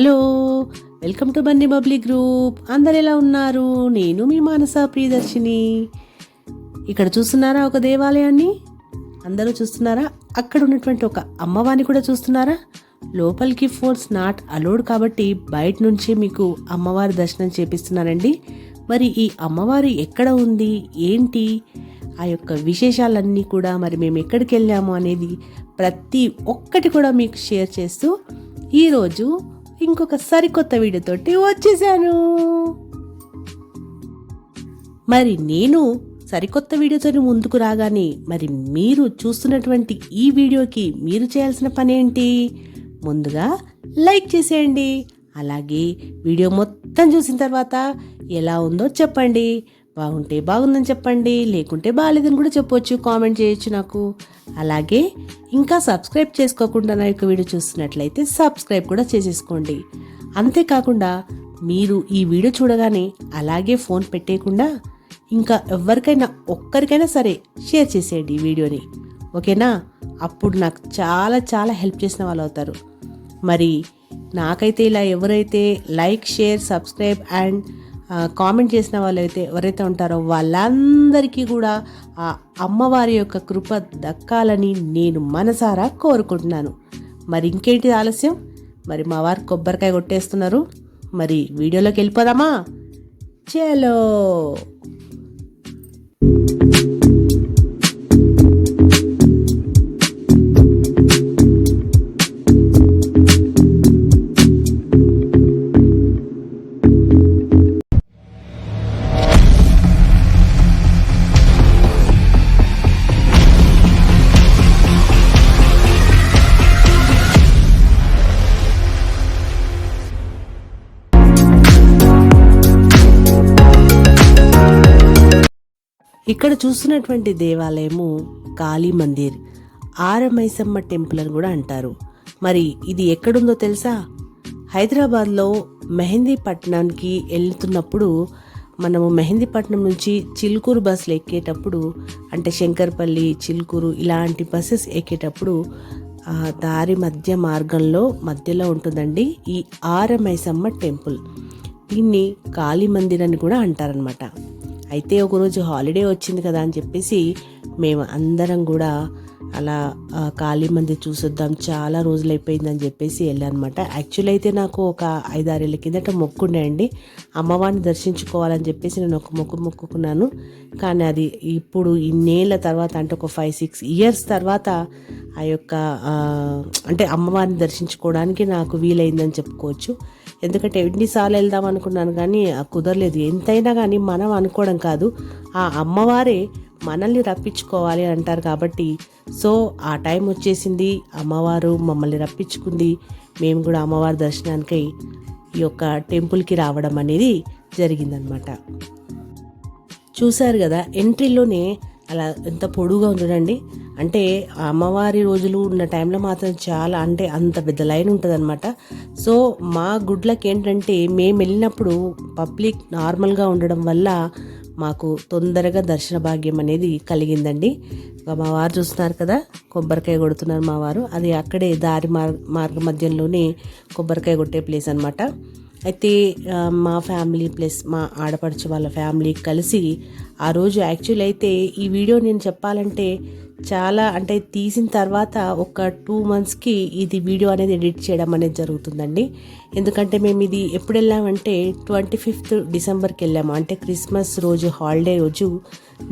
Hello welcome to Bunny Bubbly group. అందరు ఎలా ఉన్నారు? నేను మీ మానస ప్రియదర్శిని. ఇక్కడ చూస్తున్నారా ఒక దేవాలయాన్ని? అందరూ చూస్తున్నారా? అక్కడ ఉన్నటువంటి ఒక అమ్మవారిని కూడా చూస్తున్నారా? లోపలికి ఫోన్స్ నాట్ అలోడ్ కాబట్టి బయట నుంచే మీకు అమ్మవారి దర్శనం చేపిస్తున్నానండి. మరి ఈ అమ్మవారి ఎక్కడ ఉంది? ఏంటి? ఆ యొక్క విశేషాలన్నీ కూడా మరి మేము ఎక్కడికి వెళ్ళాము అనేది ప్రతి ఒక్కటి కూడా మీకు షేర్ చేస్తూ ఈరోజు ఇంకొక సరికొత్త వీడియోతోటి వచ్చేసాను. మరి నేను సరికొత్త వీడియోతో ముందుకు రాగానే మరి మీరు చూస్తున్నటువంటి ఈ వీడియోకి మీరు చేయాల్సిన పని ఏంటి ముందుగా లైక్ చేసేయండి. అలాగే వీడియో మొత్తం చూసిన తర్వాత ఎలా ఉందో చెప్పండి. బాగుంటే బాగుందని చెప్పండి లేకుంటే బాగాలేదని కూడా చెప్పొచ్చు. కామెంట్ చేయొచ్చు నాకు. అలాగే ఇంకా సబ్స్క్రైబ్ చేసుకోకుండా నా యొక్క వీడియో చూస్తున్నట్లయితే సబ్స్క్రైబ్ కూడా చేసేసుకోండి. అంతేకాకుండా మీరు ఈ వీడియో చూడగానే అలాగే ఫోన్ పెట్టేయకుండా ఇంకా ఎవరికైనా ఒక్కరికైనా సరే షేర్ చేసేయండి ఈ వీడియోని. ఓకేనా? అప్పుడు నాకు చాలా చాలా హెల్ప్ చేసిన వాళ్ళు అవుతారు. మరి నాకైతే ఇలా ఎవరైతే like share subscribe and comment చేసిన వాళ్ళైతే ఎవరైతే ఉంటారో వాళ్ళందరికీ కూడా ఆ అమ్మవారి యొక్క కృప దక్కాలని నేను మనసారా కోరుకుంటున్నాను. మరి ఇంకేంటి ఆలస్యం? మరి మా వారు కొబ్బరికాయ కొట్టేస్తున్నారు. మరి వీడియోలోకి వెళ్ళిపోదామా? చలో! ఇక్కడ చూస్తున్నటువంటి దేవాలయము కాళీ మందిర్ ఆరమైసమ్మ టెంపుల్ అని కూడా అంటారు. మరి ఇది ఎక్కడుందో తెలుసా? హైదరాబాద్లో మెహందీపట్నానికి వెళ్తున్నప్పుడు మనము మెహందీపట్నం నుంచి చిలుకూరు బస్సులు ఎక్కేటప్పుడు అంటే శంకర్పల్లి చిలుకూరు ఇలాంటి బస్సెస్ ఎక్కేటప్పుడు ఆ దారి మధ్య మార్గంలో మధ్యలో ఉంటుందండి ఈ ఆరమైసమ్మ టెంపుల్. దీన్ని కాళీ మందిర్ అని కూడా అంటారనమాట అయితే ఒకరోజు హాలిడే వచ్చింది కదా అని చెప్పేసి మేము అందరం కూడా అలా ఖాళీ మంది చూసొద్దాం చాలా రోజులు అయిపోయిందని చెప్పేసి వెళ్ళానమాట. యాక్చువల్ అయితే నాకు ఒక ఐదారేళ్ళ కిందట మొక్కుండే అండి. అమ్మవారిని దర్శించుకోవాలని చెప్పేసి నేను ఒక మొక్కు మొక్కుకున్నాను. కానీ అది ఇప్పుడు ఇన్నేళ్ళ తర్వాత అంటే ఒక ఫైవ్ సిక్స్ ఇయర్స్ తర్వాత ఆ యొక్క అంటే అమ్మవారిని దర్శించుకోవడానికి నాకు వీలైందని చెప్పుకోవచ్చు. ఎందుకంటే ఎన్నిసార్లు వెళ్దాం అనుకున్నాను కానీ ఆ కుదరలేదు. ఎంతైనా కానీ మనం అనుకోవడం కాదు. ఆ అమ్మవారే మనల్ని రప్పించుకోవాలి అంటారు కాబట్టి సో ఆ టైం వచ్చేసింది. అమ్మవారు మమ్మల్ని రప్పించుకుంది. మేము కూడా అమ్మవారి దర్శనానికి ఈ యొక్క టెంపుల్కి రావడం అనేది జరిగిందనమాట. చూశారు కదా ఎంట్రీలోనే అలా ఎంత పొడుగా ఉండడండి అంటే అమ్మవారి రోజులు ఉన్న టైంలో మాత్రం చాలా అంటే అంత పెద్ద లైన్ ఉంటుందన్నమాట. సో మా గుడ్లకి ఏంటంటే మేము వెళ్ళినప్పుడు పబ్లిక్ నార్మల్గా ఉండడం వల్ల మాకు తొందరగా దర్శన భాగ్యం అనేది కలిగిందండి. మా వారు చూస్తున్నారు కదా కొబ్బరికాయ కొడుతున్నారు మా వారు. అది అక్కడే దారి మార్ మార్గ మధ్యంలోనే కొబ్బరికాయ కొట్టే ప్లేస్ అనమాట అయితే మా ఫ్యామిలీ ప్లస్ మా ఆడపడుచు వాళ్ళ ఫ్యామిలీ కలిసి ఆ రోజు యాక్చువల్ అయితే ఈ వీడియో నేను చెప్పాలంటే చాలా అంటే తీసిన తర్వాత ఒక టూ మంత్స్కి ఇది వీడియో అనేది ఎడిట్ చేయడం అనేది జరుగుతుందండి. ఎందుకంటే మేము ఇది ఎప్పుడు వెళ్ళామంటే ట్వంటీ ఫిఫ్త్ డిసెంబర్కి వెళ్ళాము. అంటే క్రిస్మస్ రోజు హాలిడే రోజు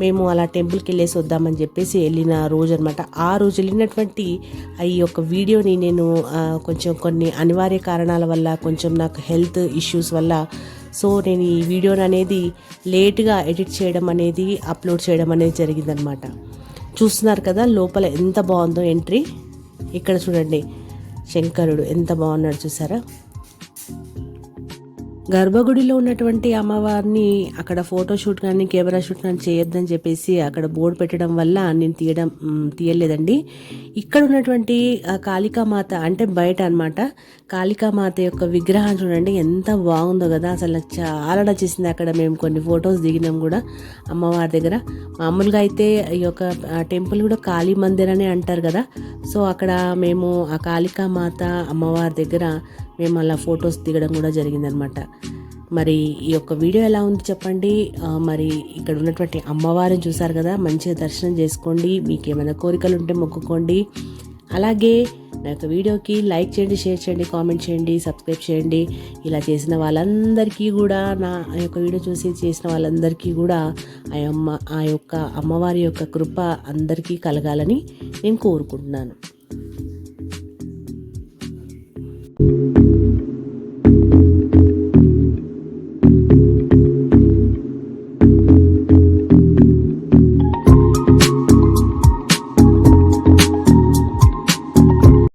మేము అలా టెంపుల్కి వెళ్ళేసి వద్దామని చెప్పేసి వెళ్ళిన రోజు అనమాట ఆ రోజు వెళ్ళినటువంటి ఈ యొక్క వీడియోని నేను కొంచెం కొన్ని అనివార్య కారణాల వల్ల కొంచెం నాకు హెల్త్ ఇష్యూస్ వల్ల సో నేను ఈ వీడియోని అనేది లేట్గా ఎడిట్ చేయడం అనేది అప్లోడ్ చేయడం అనేది జరిగిందనమాట చూస్తున్నారు కదా లోపల ఎంత బాగుందో ఎంట్రీ. ఇక్కడ చూడండి శంకరుడు ఎంత బాగున్నాడు చూసారా? గర్భగుడిలో ఉన్నటువంటి అమ్మవారిని అక్కడ ఫోటో షూట్ కానీ కెమెరా షూట్ కానీ చేయొద్దని చెప్పేసి అక్కడ బోర్డు పెట్టడం వల్ల నేను తీయడం తీయలేదండి. ఇక్కడ ఉన్నటువంటి ఆ కాళికామాత అంటే బయట అనమాట కాళికామాత యొక్క విగ్రహం చూడండి ఎంత బాగుందో కదా. అసలు నాకు చాలా నచ్చేసింది అక్కడ మేము కొన్ని ఫొటోస్ దిగినాం కూడా అమ్మవారి దగ్గర. మామూలుగా అయితే ఈ యొక్క టెంపుల్ కూడా కాళీ మందిర్ అని అంటారు కదా. సో అక్కడ మేము ఆ కాళికామాత అమ్మవారి దగ్గర మేము అలా ఫొటోస్ దిగడం కూడా జరిగిందనమాట. మరి ఈ యొక్క వీడియో ఎలా ఉంది చెప్పండి? మరి ఇక్కడ ఉన్నటువంటి అమ్మవారిని చూసారు కదా మంచిగా దర్శనం చేసుకోండి మీకు ఏమైనా కోరికలు ఉంటే మొక్కుకోండి. అలాగే నా యొక్క వీడియోకి లైక్ చేయండి షేర్ చేయండి కామెంట్ చేయండి సబ్స్క్రైబ్ చేయండి. ఇలా చేసిన వాళ్ళందరికీ కూడా నా ఆ యొక్క వీడియో చూసి చేసిన వాళ్ళందరికీ కూడా ఆ అమ్మ ఆ యొక్క అమ్మవారి యొక్క కృప అందరికీ కలగాలని నేను కోరుకుంటున్నాను.